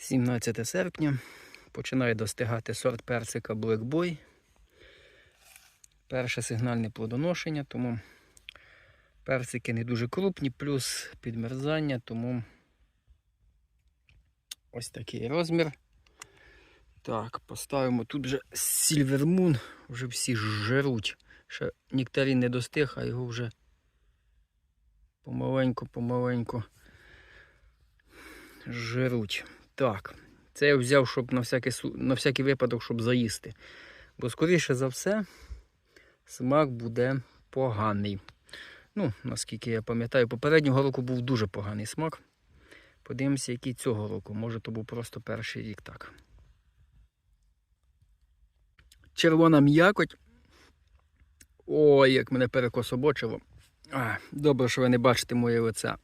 17 серпня. Починає достигати сорт персика Black Boy. Перше сигнальне плодоношення, тому персики не дуже крупні, плюс підмерзання, тому ось такий розмір. Так, поставимо тут вже Silver Moon, вже всі жруть. Ще нектарин не достиг, а його вже помаленьку-помаленьку жируть. Так, це я взяв, щоб на всякий, на всякий випадок, щоб заїсти. Бо, скоріше за все, смак буде поганий. Ну, наскільки я пам'ятаю, попереднього року був дуже поганий смак. Подивимося, який цього року. Може, то був просто перший рік так. Червона м'якоть. Ой, як мене перекособочило. Добре, що ви не бачите моє лице.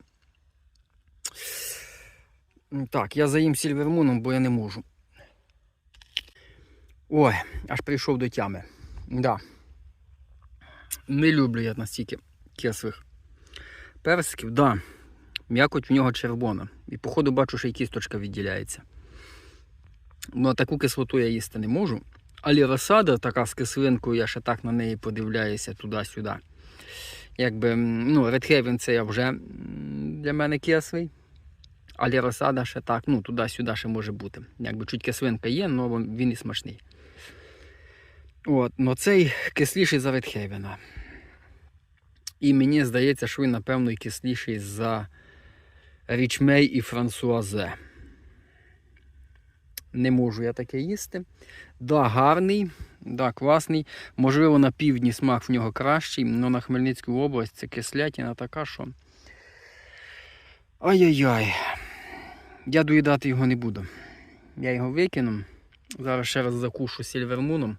Так, я заїм сільвермуном, бо я не можу. Ой, аж прийшов до тями. Да. Не люблю я настільки кислих персиків. Да. М'якоть в нього червона. І походу бачу, що і кісточка відділяється. Ну, а таку кислоту я їсти не можу. Але розсада така з кислинкою, я ще так на неї подивляюся туди-сюди. Якби, ну, Редхевен це я вже для мене кислий. Але розсада ще так, ну, туди-сюди ще може бути. Якби чуть кислинка є, але він і смачний. От, но цей кисліший за Редхевена. І мені здається, що він, напевно, і кисліший за Річмей і Франсуазе. Не можу я таке їсти. Да, гарний, да, класний. Можливо, на півдні смак в нього кращий, але на Хмельницьку область це кислятина така, що. Ай-яй-яй. Я доїдати його не буду. Я його викину. Зараз ще раз закушу сільвермуном,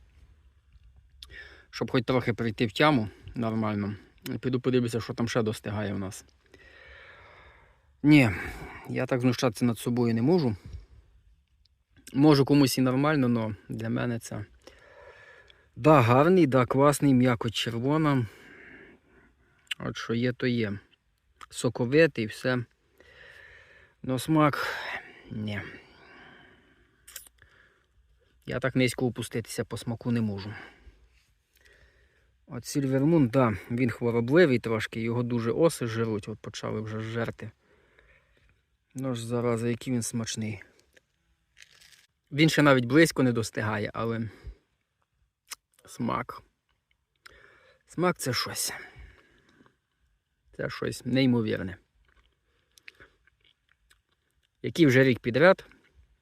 щоб хоч трохи прийти в тяму нормально. Піду подивлюся, що там ще достигає в нас. Ні, я так знущатися над собою не можу. Може комусь і нормально, але для мене це. Да, гарний, да, класний, м'яко червона. От що є, то є. Соковитий, все. Но смак. Ні. Я так низько опуститися по смаку не можу. От Сільвермун, да, він хворобливий трошки, його дуже оси жируть, от почали вже жерти. Ну ж зараза, який він смачний. Він ще навіть близько не достигає, але смак. Смак це щось. Це щось неймовірне. Який вже рік підряд,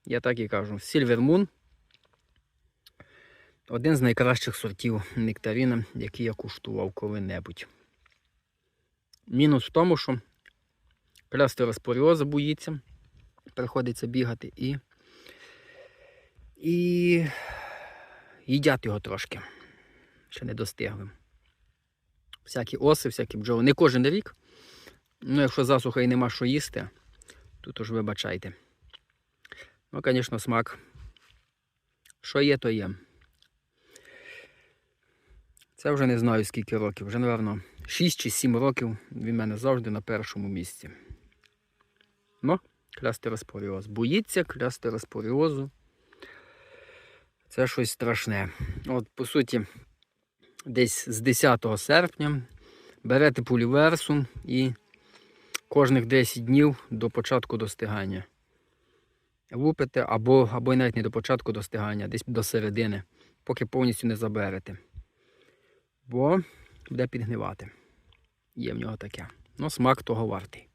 я так і кажу, Silver Moon один з найкращих сортів нектарина, який я куштував коли-небудь. Мінус в тому, що клястероспоріоза боїться, приходиться бігати і і їдять його трошки. Ще не достигли. Всякі оси, всякі бджоли. Не кожен рік. Ну, якщо засуха і нема що їсти, тут уж вибачайте. Ну, звісно, смак. Що є, то є. Це вже не знаю скільки років. Вже, напевно, 6 чи 7 років він в мене завжди на першому місці. Ну, клястероспоріоз. Боїться клястероспоріозу. Це щось страшне. От, по суті, десь з 10 серпня берете поліверсум і кожних 10 днів до початку достигання. Лупите або, або навіть не до початку достигання, десь до середини, поки повністю не заберете. Бо буде підгнивати. Є в нього таке. Ну, смак того вартий.